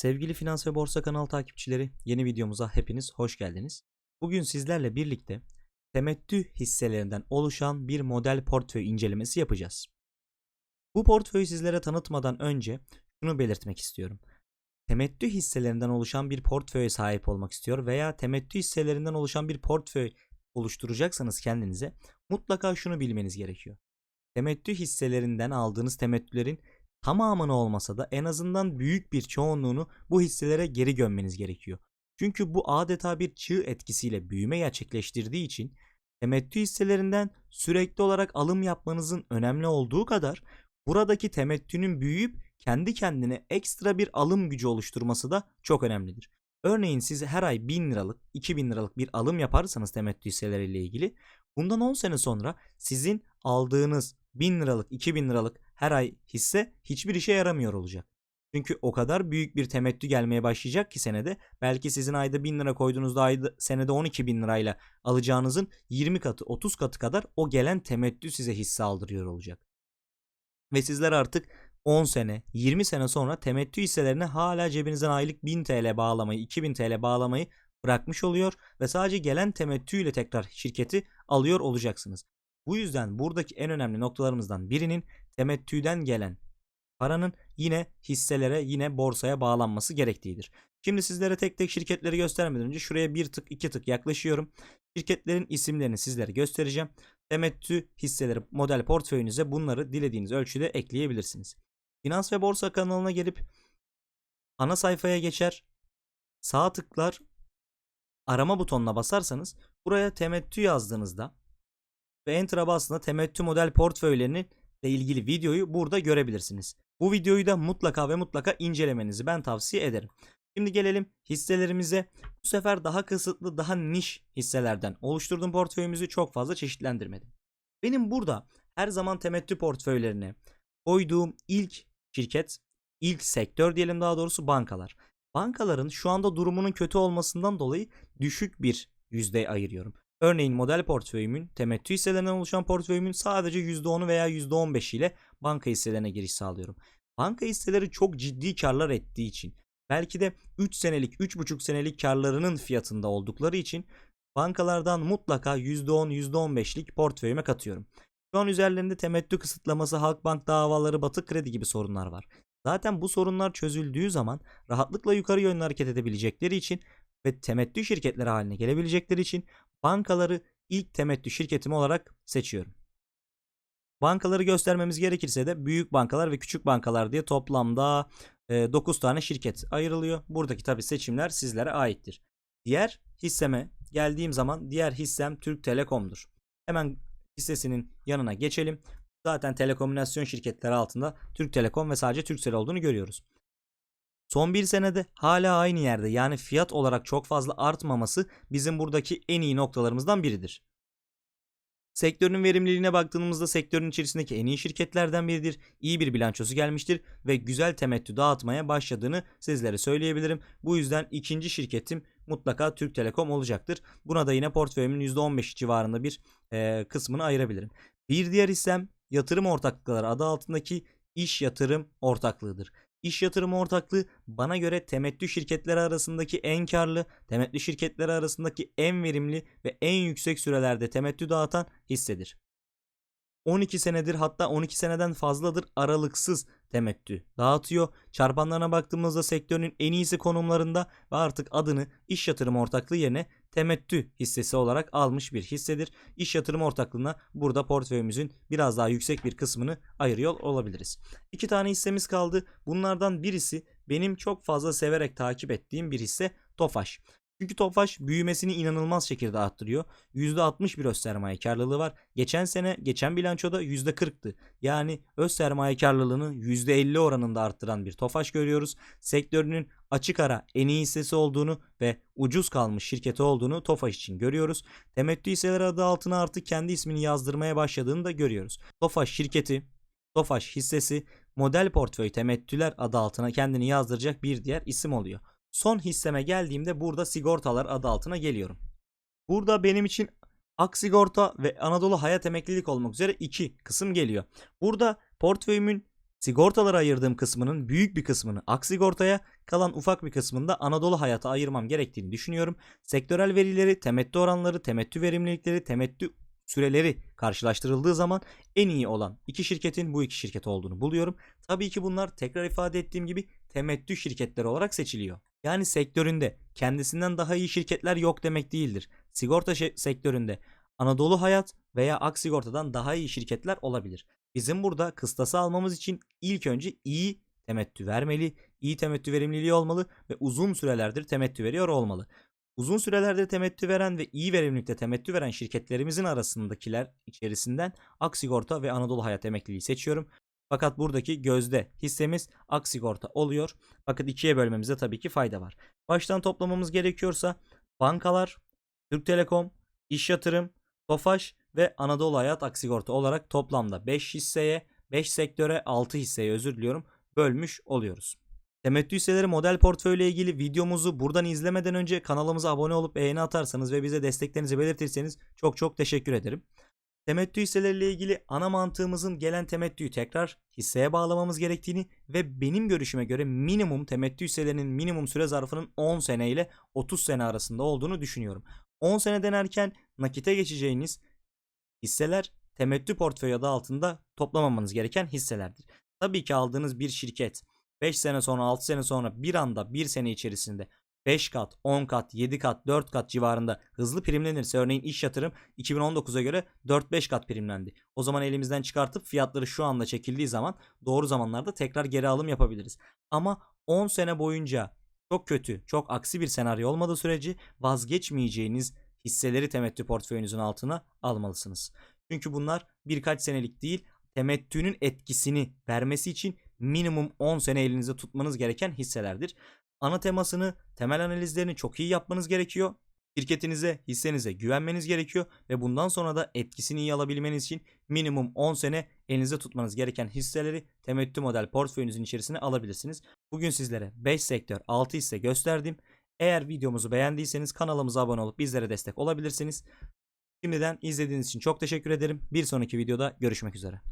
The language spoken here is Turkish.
Sevgili Finans ve Borsa kanal takipçileri, yeni videomuza hepiniz hoş geldiniz. Bugün sizlerle birlikte temettü hisselerinden oluşan bir model portföy incelemesi yapacağız. Bu portföyü sizlere tanıtmadan önce şunu belirtmek istiyorum. Temettü hisselerinden oluşan bir portföye sahip olmak istiyor veya temettü hisselerinden oluşan bir portföy oluşturacaksanız kendinize mutlaka şunu bilmeniz gerekiyor. Temettü hisselerinden aldığınız temettülerin tamamını olmasa da en azından büyük bir çoğunluğunu bu hisselere geri gömmeniz gerekiyor. Çünkü bu adeta bir çığ etkisiyle büyüme gerçekleştirdiği için temettü hisselerinden sürekli olarak alım yapmanızın önemli olduğu kadar buradaki temettünün büyüyüp kendi kendine ekstra bir alım gücü oluşturması da çok önemlidir. Örneğin siz her ay 1000 liralık, 2000 liralık bir alım yaparsanız temettü hisseleriyle ilgili bundan 10 sene sonra sizin aldığınız 1000 liralık, 2000 liralık her ay hisse hiçbir işe yaramıyor olacak. Çünkü o kadar büyük bir temettü gelmeye başlayacak ki senede belki sizin ayda 1000 lira koyduğunuzda ayda senede 12 bin lirayla alacağınızın 20 katı 30 katı kadar o gelen temettü size hisse aldırıyor olacak. Ve sizler artık 10 sene 20 sene sonra temettü hisselerine hala cebinizden aylık 1000 TL bağlamayı 2000 TL bağlamayı bırakmış oluyor ve sadece gelen temettüyle tekrar şirketi alıyor olacaksınız. Bu yüzden buradaki en önemli noktalarımızdan birinin temettüden gelen paranın yine hisselere yine borsaya bağlanması gerektiğidir. Şimdi sizlere tek tek şirketleri göstermeden önce şuraya bir tık iki tık yaklaşıyorum. Şirketlerin isimlerini sizlere göstereceğim. Temettü hisseleri model portföyünüze bunları dilediğiniz ölçüde ekleyebilirsiniz. Finans ve Borsa kanalına gelip ana sayfaya geçer. Sağ tıklar arama butonuna basarsanız buraya temettü yazdığınızda ve Enter'a temettü model portföylerinin ile ilgili videoyu burada görebilirsiniz. Bu videoyu da mutlaka ve mutlaka incelemenizi ben tavsiye ederim. Şimdi gelelim hisselerimize. Bu sefer daha kısıtlı, daha niş hisselerden oluşturduğum portföyümüzü çok fazla çeşitlendirmedim. Benim burada her zaman temettü portföylerine koyduğum ilk şirket, ilk sektör diyelim daha doğrusu bankalar. Bankaların şu anda durumunun kötü olmasından dolayı düşük bir yüzde ayırıyorum. Örneğin model portföyümün, temettü hisselerinden oluşan portföyümün sadece %10'u veya %15 ile banka hisselerine giriş sağlıyorum. Banka hisseleri çok ciddi karlar ettiği için belki de 3 senelik, 3,5 senelik karlarının fiyatında oldukları için bankalardan mutlaka %10, %15'lik portföyüme katıyorum. Şu an üzerlerinde temettü kısıtlaması, Halkbank davaları, batık kredi gibi sorunlar var. Zaten bu sorunlar çözüldüğü zaman rahatlıkla yukarı yönlü hareket edebilecekleri için ve temettü şirketleri haline gelebilecekleri için bankaları ilk temettü şirketim olarak seçiyorum. Bankaları göstermemiz gerekirse de büyük bankalar ve küçük bankalar diye toplamda 9 tane şirket ayrılıyor. Buradaki tabi seçimler sizlere aittir. Diğer hisseme geldiğim zaman diğer hissem Türk Telekom'dur. Hemen hissesinin yanına geçelim. Zaten telekomünikasyon şirketleri altında Türk Telekom ve sadece Turkcell olduğunu görüyoruz. Son bir senede hala aynı yerde yani fiyat olarak çok fazla artmaması bizim buradaki en iyi noktalarımızdan biridir. Sektörün verimliliğine baktığımızda sektörün içerisindeki en iyi şirketlerden biridir. İyi bir bilançosu gelmiştir ve güzel temettü dağıtmaya başladığını sizlere söyleyebilirim. Bu yüzden ikinci şirketim mutlaka Türk Telekom olacaktır. Buna da yine portföyümün %15 civarında bir e, kısmını ayırabilirim. Bir diğer hissem yatırım ortaklıkları adı altındaki iş yatırım ortaklığıdır. İş yatırım ortaklığı bana göre temettü şirketleri arasındaki en karlı, temettü şirketleri arasındaki en verimli ve en yüksek sürelerde temettü dağıtan hissedir. 12 senedir hatta 12 seneden fazladır aralıksız temettü dağıtıyor. Çarpanlarına baktığımızda sektörün en iyisi konumlarında ve artık adını iş yatırım ortaklığı yerine temettü hissesi olarak almış bir hissedir. İş yatırım ortaklığına burada portföyümüzün biraz daha yüksek bir kısmını ayırıyor olabiliriz. İki tane hissemiz kaldı. Bunlardan birisi benim çok fazla severek takip ettiğim bir hisse Tofaş. Çünkü Tofaş büyümesini inanılmaz şekilde arttırıyor. %60 bir öz sermaye karlılığı var. Geçen sene geçen bilançoda %40'tı. Yani öz sermaye karlılığını %50 oranında arttıran bir Tofaş görüyoruz. Sektörünün açık ara en iyi hissesi olduğunu ve ucuz kalmış şirketi olduğunu Tofaş için görüyoruz. Temettü hisseleri adı altına artık kendi ismini yazdırmaya başladığını da görüyoruz. Tofaş şirketi, Tofaş hissesi model portföy temettüler adı altına kendini yazdıracak bir diğer isim oluyor. Son hisseme geldiğimde burada sigortalar adı altına geliyorum. Burada benim için Ak Sigorta ve Anadolu Hayat Emeklilik olmak üzere iki kısım geliyor. Burada portföyümün Sigortalara ayırdığım kısmının büyük bir kısmını Aksigorta'ya, kalan ufak bir kısmını da Anadolu Hayat'a ayırmam gerektiğini düşünüyorum. Sektörel verileri, temettü oranları, temettü verimlilikleri, temettü süreleri karşılaştırıldığı zaman en iyi olan iki şirketin bu iki şirket olduğunu buluyorum. Tabii ki bunlar tekrar ifade ettiğim gibi temettü şirketleri olarak seçiliyor. Yani sektöründe kendisinden daha iyi şirketler yok demek değildir. Sigorta sektöründe Anadolu Hayat veya Aksigorta'dan daha iyi şirketler olabilir. Bizim burada kıstası almamız için ilk önce iyi temettü vermeli, iyi temettü verimliliği olmalı ve uzun sürelerdir temettü veriyor olmalı. Uzun sürelerdir temettü veren ve iyi verimlilikte temettü veren şirketlerimizin arasındakiler içerisinden Aksigorta ve Anadolu Hayat Emekliliği seçiyorum. Fakat buradaki gözde hissemiz Aksigorta oluyor. Fakat ikiye bölmemizde tabii ki fayda var. Baştan toplamamız gerekiyorsa bankalar, Türk Telekom, İş Yatırım, Tofaş ve Anadolu Hayat Aksigorta olarak toplamda 5 hisseye, 5 sektöre 6 hisseye özür diliyorum bölmüş oluyoruz. Temettü hisseleri model portföyle ilgili videomuzu buradan izlemeden önce kanalımıza abone olup beğeni atarsanız ve bize desteklerinizi belirtirseniz çok çok teşekkür ederim. Temettü hisseleriyle ilgili ana mantığımızın gelen temettüyü tekrar hisseye bağlamamız gerektiğini ve benim görüşüme göre minimum temettü hisselerinin minimum süre zarfının 10 sene ile 30 sene arasında olduğunu düşünüyorum. 10 sene denerken nakite geçeceğiniz hisseler temettü portföyü adı altında toplamamanız gereken hisselerdir. Tabii ki aldığınız bir şirket 5 sene sonra 6 sene sonra bir anda 1 sene içerisinde 5 kat, 10 kat, 7 kat, 4 kat civarında hızlı primlenirse örneğin iş yatırım 2019'a göre 4-5 kat primlendi. O zaman elimizden çıkartıp fiyatları şu anda çekildiği zaman doğru zamanlarda tekrar geri alım yapabiliriz. Ama 10 sene boyunca çok kötü, çok aksi bir senaryo olmadığı sürece vazgeçmeyeceğiniz hisseleri temettü portföyünüzün altına almalısınız. Çünkü bunlar birkaç senelik değil, temettünün etkisini vermesi için minimum 10 sene elinizde tutmanız gereken hisselerdir. Ana temasını, temel analizlerini çok iyi yapmanız gerekiyor. Şirketinize, hissenize güvenmeniz gerekiyor ve bundan sonra da etkisini iyi alabilmeniz için minimum 10 sene elinizde tutmanız gereken hisseleri temettü model portföyünüzün içerisine alabilirsiniz. Bugün sizlere 5 sektör, 6 hisse gösterdim. Eğer videomuzu beğendiyseniz kanalımıza abone olup bizlere destek olabilirsiniz. Şimdiden izlediğiniz için çok teşekkür ederim. Bir sonraki videoda görüşmek üzere.